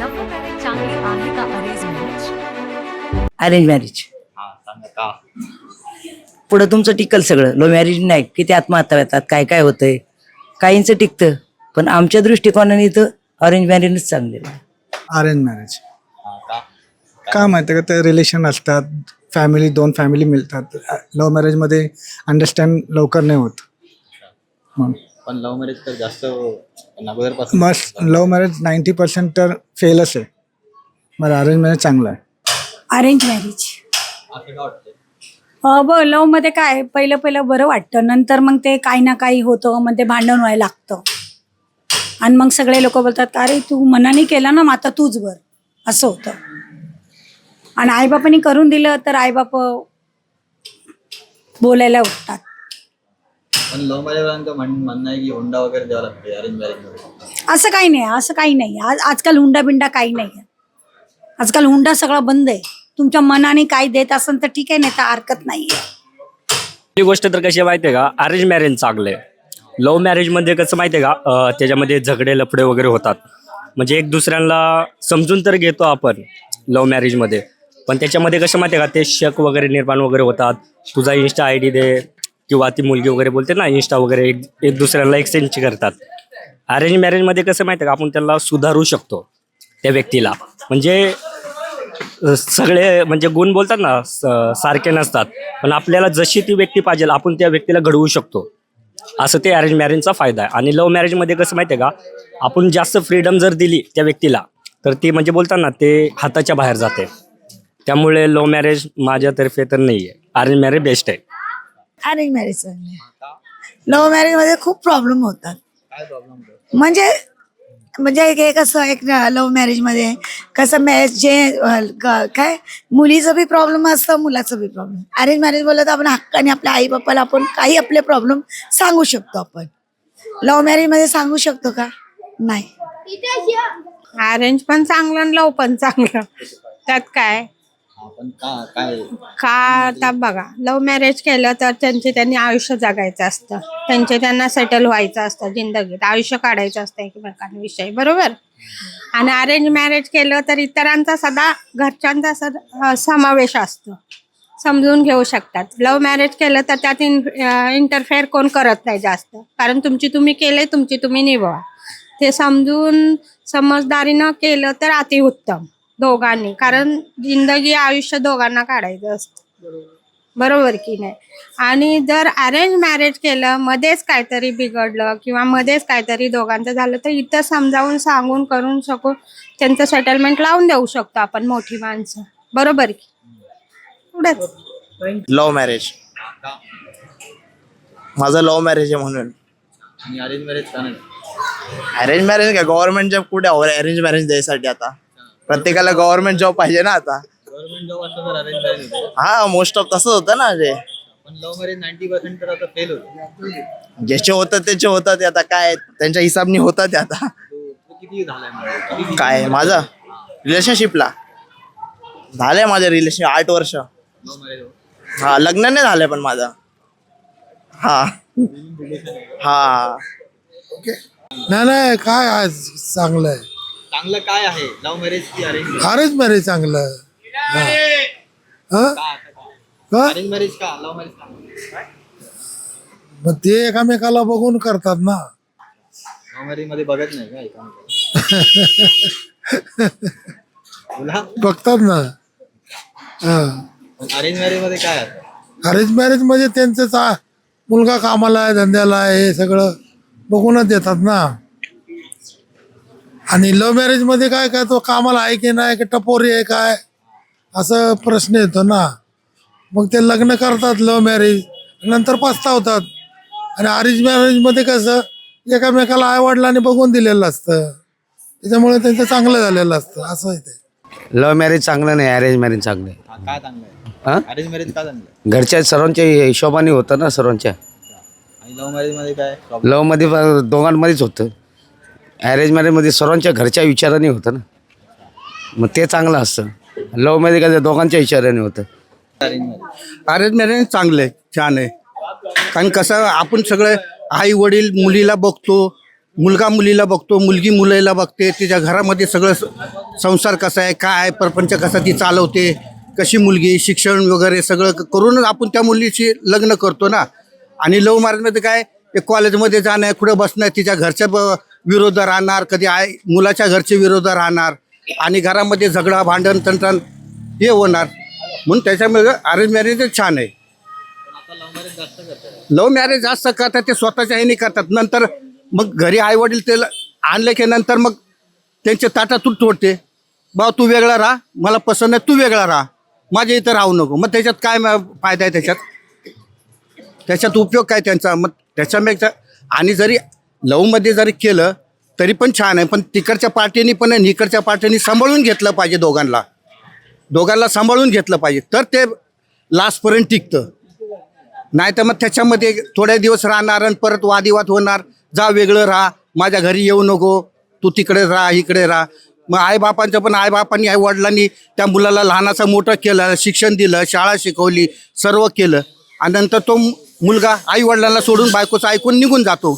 Love marriage चांगली आहे का अरेंज मॅरेज अरेंज मॅरेज हा सांगा का? पुढं तुमचं टिकल सगळं. लो मॅरेज नाही. किती आत्महत्या येतात काय काय होतंय? काहींचं टिकतं. पण आमच्या दृष्टिकोनाने इथं अरेंज मॅरेजच चांगले अरेंज मॅरेज हा का? का माहिती का ते रिलेशन असतात. फॅमिली दोन फॅमिली मिळतात. लव्ह मॅरेजमध्ये अंडरस्टँड लवकर नाही होत. म्हणून पण लव्ह मॅरेज तर जास्त अगोदरपासून मस्त लव्ह मॅरेज नाईन्टी पर्सेंट तर फेलच आहे. मग अरेंज मॅरेज चांगलं आहे. अरेंज मॅरेज असं का वाटतं ब लवमध्ये काय पहिलं पहिलं बरं वाटतं. नंतर मग ते काही ना काही होतं मग ते भांडण व्हायला लागतं. आणि मग सगळे लोक बोलतात अरे तू मनाने केलं ना मग आता तूच बर. असं होतं. आणि आईबापांनी करून दिलं तर आईबाप बोलायला उठतात. पण लव्ह मॅरेज म्हण म्हणणं आहे की हुंडा वगैरे द्यावा लागते अरेंज मॅरेज असं काही नाही असं काही नाही. आज आजकाल हुंडा बिंडा काही नाही. आजकाल हुंडा सगळा बंद आहे. तुमच्या मनाने काय देत असेल तर ठीक आहे नाही तर हरकत नाही. आहे पहिली गोष्ट तर कशी आहे माहिती आहे का? अरेंज मॅरेज चांगलं आहे. लव्ह मॅरेजमध्ये कसं माहिती आहे का त्याच्यामध्ये झगडे लफडे वगैरे होतात. म्हणजे एक दुसऱ्यांना समजून तर घेतो आपण लव्ह मॅरेजमध्ये पण त्याच्यामध्ये कसं माहिती आहे का? ते शक वगैरे निर्माण वगैरे होतात. तुझा इन्स्टा आय डी दे. किंवा ती मुलगी वगैरे बोलते ना इन्स्टा वगैरे एक एक दुसऱ्याला एक्सचेंज करतात. अरेंज मॅरेजमध्ये कसं माहिती का? आपण त्याला सुधारू शकतो त्या व्यक्तीला. म्हणजे सगळे म्हणजे गुण बोलतात ना सारखे नसतात. पण आपल्याला जशी ती व्यक्ती पाहिजे आपण त्या व्यक्तीला घडवू शकतो. असं ते अरेंज मॅरेजचा फायदा आहे. आणि लव्ह मॅरेजमध्ये कसं माहिती आहे का? आपण जास्त फ्रीडम जर दिली त्या व्यक्तीला तर ती म्हणजे बोलतात ना ते हाताच्या बाहेर जाते. त्यामुळे लव्ह मॅरेज माझ्यातर्फे तर नाही आहे अरेंज मॅरेज बेस्ट आहे. अरेंज मॅरेज लव्ह मॅरेजमध्ये खूप प्रॉब्लेम होतात. काय प्रॉब्लेम म्हणजे म्हणजे एक एक असं एक लव्ह मॅरेजमध्ये कसं मॅरेज जे अं, ग- काय मुलीचं बी प्रॉब्लेम असतं मुलाचं बी प्रॉब्लेम अरेंज मॅरेज बोललं तर आपण हक्काने आपल्या आई बाप्पाला आपण काही आपले प्रॉब्लेम सांगू शकतो आपण. लव्ह मॅरेजमध्ये सांगू शकतो का? नाही. अरेंज पण चांगलं आणि लव पण चांगलं. त्यात काय? का काय? का आता बघा लव्ह मॅरेज केलं तर त्यांचे त्यांनी आयुष्य जगायचं असतं. त्यांचे त्यांना सेटल व्हायचं असतं जिंदगीत. आयुष्य काढायचं असतं एकमेकांविषयी बरोबर? आणि अरेंज मॅरेज केलं तर इतरांचा सदा घरच्यांचा सदा समावेश असतो. समजून घेऊ शकतात. लव्ह मॅरेज केलं तर त्यात इंटरफेअर कोण करत नाही जास्त. कारण तुमची तुम्ही केले तुमची तुम्ही निभवा. ते समजून समजदारीनं केलं तर अतिउत्तम. दोघांनी. कारण जिंदगी आयुष्य दोघांना काढायचं असतं. बरोबर की नाही? आणि जर अरेंज मॅरेज केलं मध्येच काहीतरी बिघडलं किंवा मध्येच काहीतरी दोघांचं झालं तर इथं समजावून सांगून करून शकून त्यांचं सेटलमेंट लावून देऊ शकतो आपण मोठी माणसं. बरोबर की? एवढंच. लव्ह मॅरेज माझं लव्ह मॅरेज आहे म्हणून. आणि अरेंज मॅरेज का नाही? अरेंज मॅरेज काय? गव्हर्नमेंट जॉब कुठे अरेंज मॅरेज द्यायसाठी आता. प्रत्येकाला गव्हर्नमेंट जॉब पाहिजे ना आता. गव्हर्नमेंट जॉब असतं तर अरेंज मॅरेज होते हा मोस्ट ऑफ तसंच होतं ना ते पण लव्ह मॅरेज नाईन्टी पर्सेंट तर आता फेल होते ज्याचे होतं त्याचे होतं ते आता. काय त्यांच्या हिसाबनी होतं ते आता. तू किती झालाय किती काय माझं? रिलेशनशिपला झालंय माझं रिलेशन आठ वर्ष. लव्ह मॅरेज हा. लग्न नाही झालंय पण माझं. हा. हा. नाही नाही काय आज चांगलं आहे चांगलं काय आहे? लव्ह मॅरेज की अरेंज अरेंज मॅरेज चांगलं. आहे हा? का आता का का अरेंज मॅरेज का? लव्ह मॅरेज का? मग ते एकामेकाला बघून करतात ना. लव्ह मॅरेजमध्ये बघत नाही का एकामेकाला? तुला? बघतात ना. हा. अरेंज मॅरेजमध्ये काय आहे अरेंज मॅरेजमध्ये त्यांचं चा मुलगा कामाला आहे धंद्याला आहे हे सगळं बघूनच देतात ना. आणि लव्ह मॅरेजमध्ये काय काय तो कामाला आहे की नाही की टपोरी आहे काय असं प्रश्न येतो ना. मग ते लग्न करतात लव्ह मॅरेज नंतर पस्तावतात. आणि अरेंज मॅरेजमध्ये कसं एकामेकाला आई वडिलांनी बघून दिलेलं असतं. त्याच्यामुळे त्यांचं चांगलं झालेलं असतं असं आहे ते. लव्ह मॅरेज चांगलं नाही अरेंज मॅरेज चांगलं आहे. हा, काय चांगलं हा? आहे अरेंज मॅरेज का चांगलं आहे? घरच्या सर्वांच्या हिशोबाने होतं ना सर्वांच्या. आणि लव्ह मॅरेजमध्ये काय प्रॉब्लेम लव्हमध्ये दोघांमध्येच होतं. ॲरेंज मॅरेजमध्ये सर्वांच्या घरच्या विचाराने होतं ना. मग ते चांगलं असतं. लव मॅरेज काय दोघांच्या विचाराने होतं. अरेंज मॅरेज चांगलं आहे छान आहे. कारण कसं आपण सगळं आई वडील मुलीला बघतो मुलगा मुलीला बघतो मुलगी मुलीला बघते तिच्या घरामध्ये सगळं स- संसार कसा आहे काय आहे, प्रपंच कसा ती चालवते कशी मुलगी शिक्षण वगैरे सगळं क- करूनच आपण त्या मुलीशी लग्न करतो ना. आणि लव्ह मॅरेजमध्ये काय ते कॉलेजमध्ये जाणं आहे कुठं बसणं आहे तिच्या घरच्या ब विरोध राहणार कधी आय मुलाच्या घरचे विरोध राहणार आणि घरामध्ये झगडा भांडण तंटण हे होणार. म्हणून त्याच्यामुळे अरेंज मॅरेज छान आहे. लव्ह मॅरेज जास्त करतात ते स्वतःच्या ह्याने करतात. नंतर मग घरी आई वडील ते आणले की नंतर मग त्यांच्या ताटातून तोडते. भाऊ तू वेगळा राहा. मला पसंत आहे तू वेगळा राहा. माझ्या इथं राहू नको. मग त्याच्यात काय फायदा आहे त्याच्यात? त्याच्यात उपयोग काय त्यांचा? मग त्याच्यापेक्षा आणि जरी लवमध्ये जरी केलं तरी पण छान आहे. पण तिकडच्या पार्टीनी पण आणि इकडच्या पार्टीनी सांभाळून घेतलं पाहिजे दोघांना. दोघांना सांभाळून घेतलं पाहिजे. तर ते लास्टपर्यंत टिकतं. नाही तर मग त्याच्यामध्ये थोड्या दिवस राहणार आणि परत वादिवाद होणार. जा वेगळं राहा. माझ्या घरी येऊ नको. तू तिकडे राहा इकडे राहा. मग आईबापांचं पण आईबापांनी आई वडिलांनी त्या मुलाला लहानाचं मोठं केलं शिक्षण दिलं शाळा शिकवली सर्व केलं. आणि नंतर तो मुलगा आई वडिलांना सोडून बायकोचं ऐकून निघून जातो.